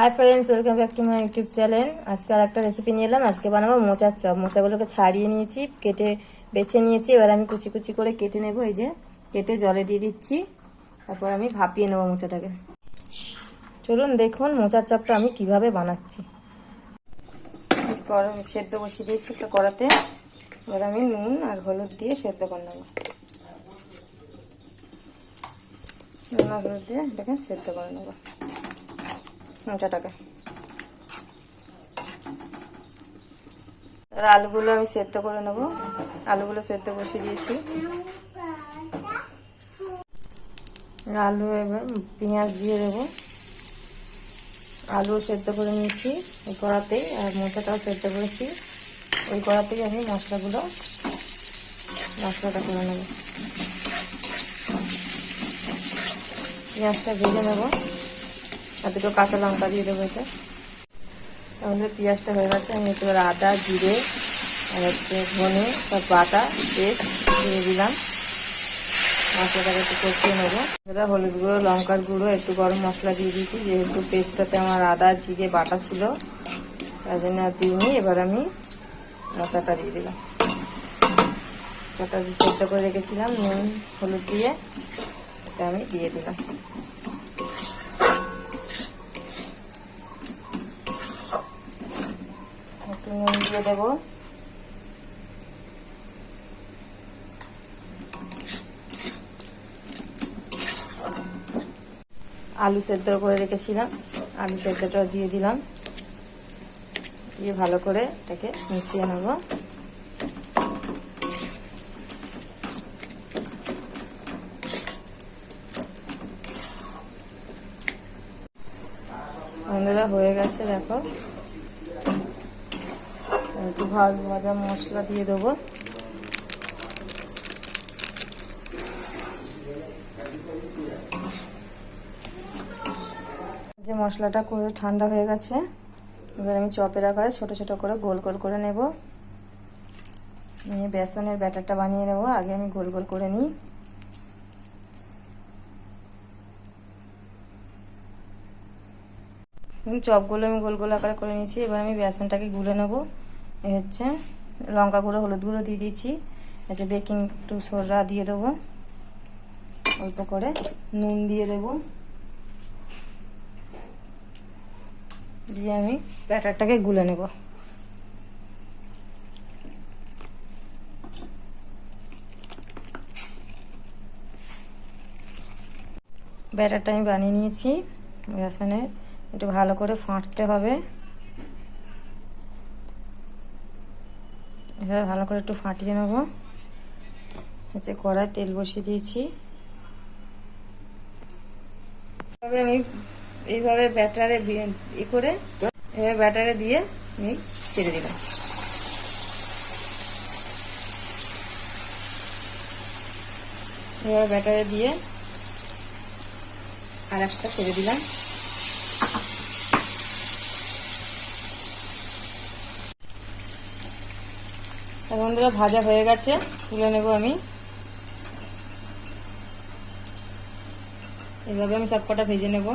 Hi friends welcome back to my YouTube channel আজকে আর একটা রেসিপি নিয়ে এলাম। আজকে বানাবো মোচার চপ। মোচাগুলোকে ছাড়িয়ে নিয়েছি, কেটে বেছে নিয়েছি। এবার আমি কুচি কুচি করে কেটে নেব। এই যে, কেটে জলে দিয়ে দিচ্ছি। তারপর আমি ভাপিয়ে নেব মোচাটাকে। চলুন দেখুন মোচার চপটা আমি কীভাবে বানাচ্ছি। গরম সেদ্ধ বসিয়ে দিয়েছি একটা কড়াতে। এবার আমি নুন আর হলুদ দিয়ে সেদ্ধ করে নেব। নুন আর হলুদ দিয়ে এটাকে সেদ্ধ করে নেব। মোচাটাকে আর আলুগুলো আমি সেদ্ধ করে নেব। আলুগুলো সেদ্ধ বসিয়ে দিয়েছি। আলু এবার পেঁয়াজ দিয়ে দেবো। আলু সেদ্ধ করে নিয়েছি ওই কড়াতেই আর মোচাটাও সেদ্ধ করেছি। ওই কড়াতেই আমি মশলাগুলো, মশলাটা করে নেব। পেঁয়াজটা ভেজে নেব। আর দুটো কাঁচা লঙ্কা দিয়ে দেবো এটা। তাহলে পেঁয়াজটা হয়ে গেছে, আমি একটু আদা, জিরে, আর হচ্ছে ধনে, সব বাটা, পেস্ট দিয়ে দিলাম। মশলাটাকে একটু কষিয়ে নেব। এবার হলুদ গুঁড়ো, লঙ্কার গুঁড়ো, একটু গরম মশলা দিয়ে দিয়েছি। যেহেতু পেস্টটাতে আমার আদা, জিরে, বাটা ছিল, তার জন্য দিইনি। এবার আমি মশলাটা দিয়ে দিলাম। মশলাটা সেদ্ধ করে রেখেছিলাম, নুন, হলুদ দিয়ে, এটা আমি দিয়ে দিলাম একটু নুন দিয়ে দেবো। আলু সেদ্ধ করে রেখেছিলাম। আলু সেদ্ধটা দিয়ে দিলাম। দিয়ে ভালো করে এটাকে মিশিয়ে নেব। বন্ধুরা, হয়ে গেছে, দেখো। একটু ভাজ, মশলা দিয়ে দেবো। যে মশলাটা করে ঠান্ডা হয়ে গেছে, এবার আমি চপের আকারে ছোট ছোট করে গোল গোল করে নেব। নিয়ে বেসনের ব্যাটারটা বানিয়ে নেব, আগে আমি গোল গোল করে নিই। চপগুলো আমি গোল গোল আকারে করে নিয়েছি, এবার আমি বেসনটাকে গুলে নেব। হচ্ছে লঙ্কা গুঁড়ো, হলুদ গুঁড়ো দিয়ে দিয়েছি। হচ্ছে বেকিং একটু সোডা দিয়ে দেবো। অল্প করে নুন দিয়ে দেবো। দিয়ে আমি ব্যাটারটাকে গুলে নেব। ব্যাটারটা আমি বানিয়ে নিয়েছি। বেসনের একটু ভালো করে ফাঁটতে হবে। এভাবে ভালো করে একটু ফাটিয়ে নেব। হচ্ছে কড়াই তেল বসিয়ে দিয়েছি। এভাবে আমি এইভাবে ব্যাটারে ই করে এভাবে ব্যাটারে দিয়ে আমি ছেড়ে দিলাম। এভাবে ব্যাটারে দিয়ে আর একটা ছেড়ে দিলাম। বন্ধুরা ভাজা হয়ে গেছে তুলে নেব আমি। এভাবে আমি সব কটা ভেজে নেব।